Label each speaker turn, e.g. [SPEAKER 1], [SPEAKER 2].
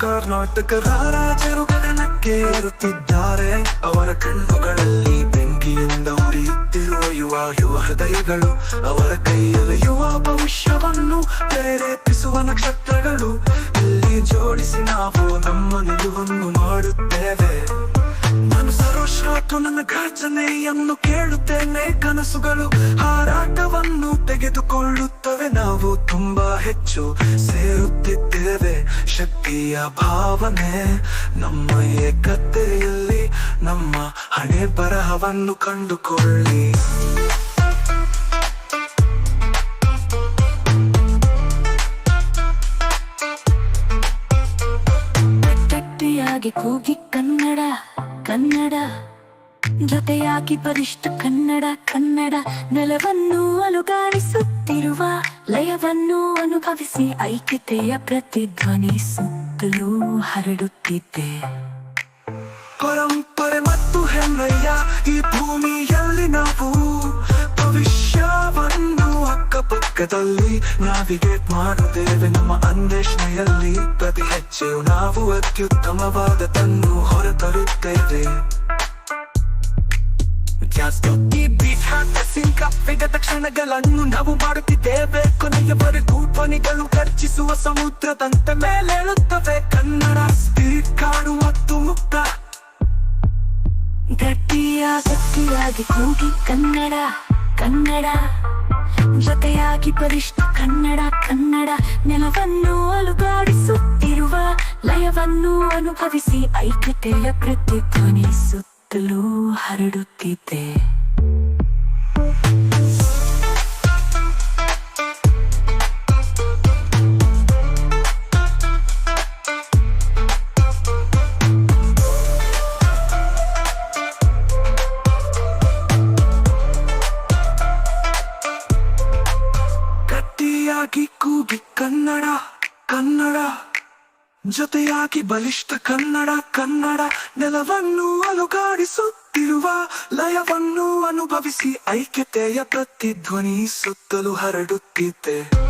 [SPEAKER 1] ಕರ್ನಾಟಕ ರಾಜರು ಗಗನಕ್ಕೆ ಏರುತ್ತಿದ್ದಾರೆ ಅವರ ಕಣ್ಣುಗಳಲ್ಲಿ ಬೆಂಕಿಯಿಂದ ಉರಿಯುತ್ತಿರುವ ಯುವ ಯುವ ಹೃದಯಗಳು, ಅವರ ಕೈಯಲ್ಲಿ ಯುವ ಭವಿಷ್ಯವನ್ನು ಪ್ರೇರೇಪಿಸುವ ನಕ್ಷತ್ರಗಳು. ಇಲ್ಲಿ ಜೋಡಿಸಿ ನಾವು ನಮ್ಮ ನಿಲುವನ್ನು ಮಾಡುತ್ತೇವೆ. ಸರ್ವಶ್ರಾತು ನನ್ನ ಗಾರ್ಜನೆಯನ್ನು ಕೇಳುತ್ತೇನೆ. ಕನಸುಗಳು ಹಾರಾಟವನ್ನು ತೆಗೆದುಕೊಳ್ಳುತ್ತವೆ. ನಾವು ತುಂಬಾ ಹೆಚ್ಚು ಸೇರುತ್ತಿದ್ದೇವೆ. ಶಕ್ತಿಯ ಭಾವನೆ ನಮ್ಮ ಏಕತೆಯಲ್ಲಿ, ನಮ್ಮ ಹಣೆ ಬರಹವನ್ನು ಕಂಡುಕೊಳ್ಳಿ.
[SPEAKER 2] ಕೂಗಿ ಕನ್ನಡ ಕನ್ನಡ. ಜೊತೆಯಾಗಿ ಬಲಿಷ್ಠ ಕನ್ನಡ ಕನ್ನಡ ನೆಲವನ್ನು ಅಲುಗಾಡಿಸುತ್ತಿರುವ, ಲಯವನ್ನು ಅನುಭವಿಸಿ ಐಕ್ಯತೆಯ ಪ್ರತಿಧ್ವನಿಸುತ್ತಲೂ ಹರಡುತ್ತಿದ್ದೆ
[SPEAKER 1] ಪರಂಪರೆ ಮತ್ತು ಹೆಮ್ಮೆಯ ಈ ಭೂಮಿಯಲ್ಲಿ ನಾವು ಭವಿಷ್ಯವನ್ನು ಅಕ್ಕಪಕ್ಕದಲ್ಲಿ ನಾವಿಗೇಟ್ ಮಾಡುತ್ತೇವೆ. ನಮ್ಮ ಅನ್ವೇಷಣೆಯಲ್ಲಿ ಪ್ರತಿ ಹೆಜ್ಜೆಯು ನಾವು ಅತ್ಯುತ್ತಮವಾದದನ್ನು ಹೊರತರುತ್ತೇವೆ. ಜಾಸ್ತಿ ಬೀಟ್ ಹಾಕ ಸಿಂಕಪ್ಪಿದ ಕ್ಷಣಗಳನ್ನು ನಾವು ಮಾಡುತ್ತಿದ್ದೇವೆ. ಕೊನೆಯವರೆಗೂ ಧ್ವನಿಗಳು ಖರ್ಚಿಸುವ ಸಮುದ್ರದಂತೆ ಮೇಲೇಳುತ್ತವೆ. ಕನ್ನಡ ಸ್ಪಿರಿಟ್ ಕಾಡು ಮತ್ತು ಮುಕ್ತ.
[SPEAKER 2] ಗಟ್ಟಿಯ ಗಟ್ಟಿಯಾಗಿ ಕೂಗಿ ಕನ್ನಡ ಕನ್ನಡ. ಜೊತೆಯಾಗಿ ಪರಿಷ್ಠ ಕನ್ನಡ ಕನ್ನಡ. ನೆಲವನ್ನು ಅಲುಗಾಡಿಸುತ್ತಿರುವ ಲಯವನ್ನು ಅನುಭವಿಸಿ ಐಕ್ಯತೆಯ ಪ್ರತಿಧ್ವನಿಸುತ್ತಲೂ ಹರಡುತ್ತಿದ್ದೆ.
[SPEAKER 1] ಗಟ್ಟಿಯಾಗಿ ಕೂಗಿ ಕನ್ನಡ ಕನ್ನಡ. ಜೊತೆಯಾಗಿ ಬಲಿಷ್ಠ ಕನ್ನಡ ಕನ್ನಡ ನೆಲವನ್ನು ಅಲುಗಾಡಿಸುತ್ತಿರುವ ಲಯವನ್ನು ಅನುಭವಿಸಿ ಐಕ್ಯತೆಯ ಪ್ರತಿಧ್ವನಿ ಸುತ್ತಲೂ ಹರಡುತ್ತಿದ್ದೆ.